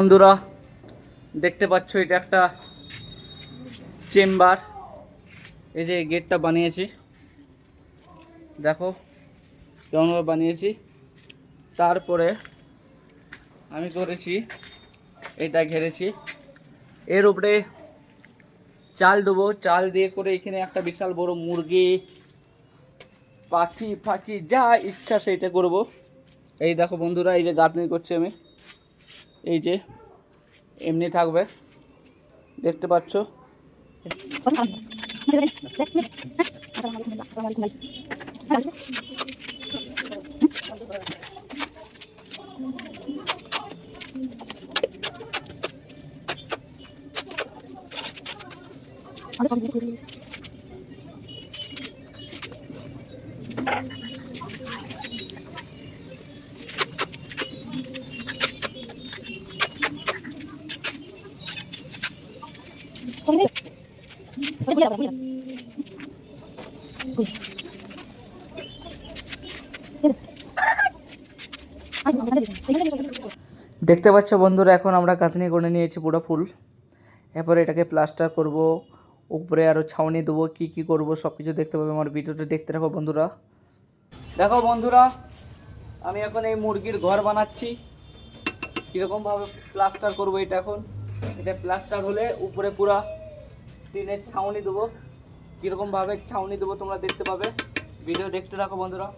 বন্ধুরা, দেখতে পাচ্ছ এটা একটা চেম্বার। এই যে গেটটা বানিয়েছি। দেখো কেমনভাবে বানিয়েছি। তারপরে আমি করেছি, এটা ঘেরেছি। এর উপরে চাল দেবো চাল দিয়ে করে এখানে একটা বিশাল বড় মুরগি, পাখি, ফাঁকি, যা ইচ্ছা সেইটা করব। এই দেখো বন্ধুরা, এই যে গাঁথনি করছি আমি। এই যে এমনি থাকবে। দেখতে পাচ্ছ? দেখতে পাচ্ছ বন্ধুরা, এখন আমরা গাঁথনি করে নিয়েছি পুরো ফুল। এরপরে এটাকে প্লাস্টার করব, উপরে আরও ছাউনি দেবো, কি কি করব সব কিছু দেখতে পাবে আমার ভিডিওটা। দেখতে রাখো বন্ধুরা। দেখো বন্ধুরা, আমি এখন এই মুরগির ঘর বানাচ্ছি। কীরকমভাবে প্লাস্টার করব এটা এখন? এটা প্লাস্টার হলে উপরে পুরা টিনের ছাউনি দেবো। কীরকমভাবে ছাউনি দেবো তোমরা দেখতে পাবে। ভিডিও দেখতে রাখো বন্ধুরা।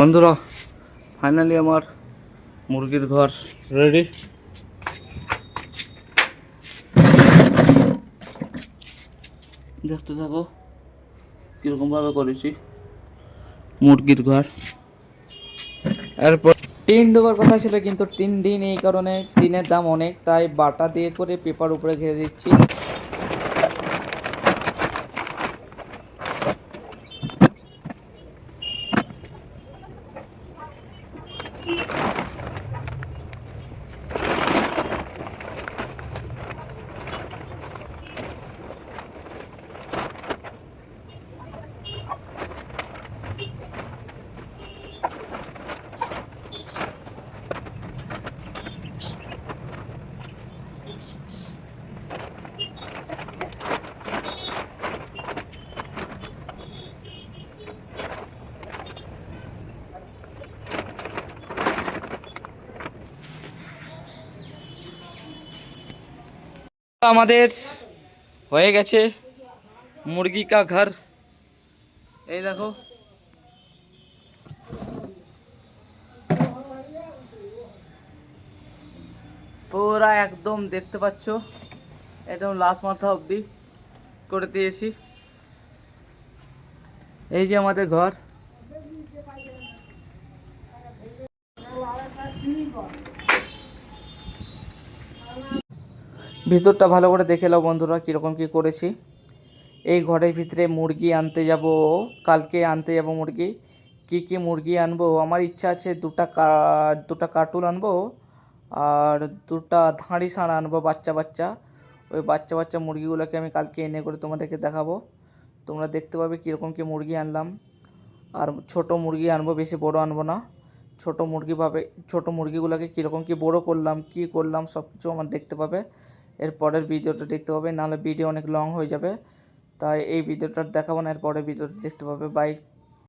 বন্ধুরা ফাইনালি আমার মুরগির ঘর রেডি দেখতে থাকো কীরকমভাবে করেছি মুরগির ঘর। এরপর টিন দেওয়ার কথা ছিল, কিন্তু টিন দিন এই কারণে টিনের দাম অনেক, তাই বাটা দিয়ে করে পেপার উপরে ঘিরে দিচ্ছি। আমাদের হয়ে গেছে মুরগি কা ঘর। এই দেখো। পুরা একদম দেখতে পাচ্ছ, একদম লাস্ট মাথা অবধি করে দিয়েছি। এই যে আমাদের ঘর। ভিতরটা ভালো করে দেখে নাও বন্ধুরা, কীরকম কী করেছি। এই ঘরের ভিতরে মুরগি আনতে যাব, কালকে আনতে যাব মুরগি। কি কি মুরগি আনব? আমার ইচ্ছা আছে দুটা দুটা কার্টুন আনব, আর দুটা ধাঁড়ি ষাঁড় আনব বাচ্চা বাচ্চা। ওই বাচ্চা বাচ্চা মুরগিগুলোকে আমি কালকে এনে করে তোমাদেরকে দেখাবো। তোমরা দেখতে পাবে কীরকম কী মুরগি আনলাম। আর ছোট মুরগি আনব, বেশি বড় আনব না। ছোট মুরগি ভাবে, ছোট মুরগিগুলোকে কীরকম কী বড় করলাম, কি করলাম সব কিছু আমার দেখতে পাবে। এর পরের ভিডিওটা দেখতে পাবে, নাহলে ভিডিও অনেক লং হয়ে যাবে। তাই এই ভিডিওটা দেখাবো না, এর পরের ভিডিওটা দেখতে পাবে। বাই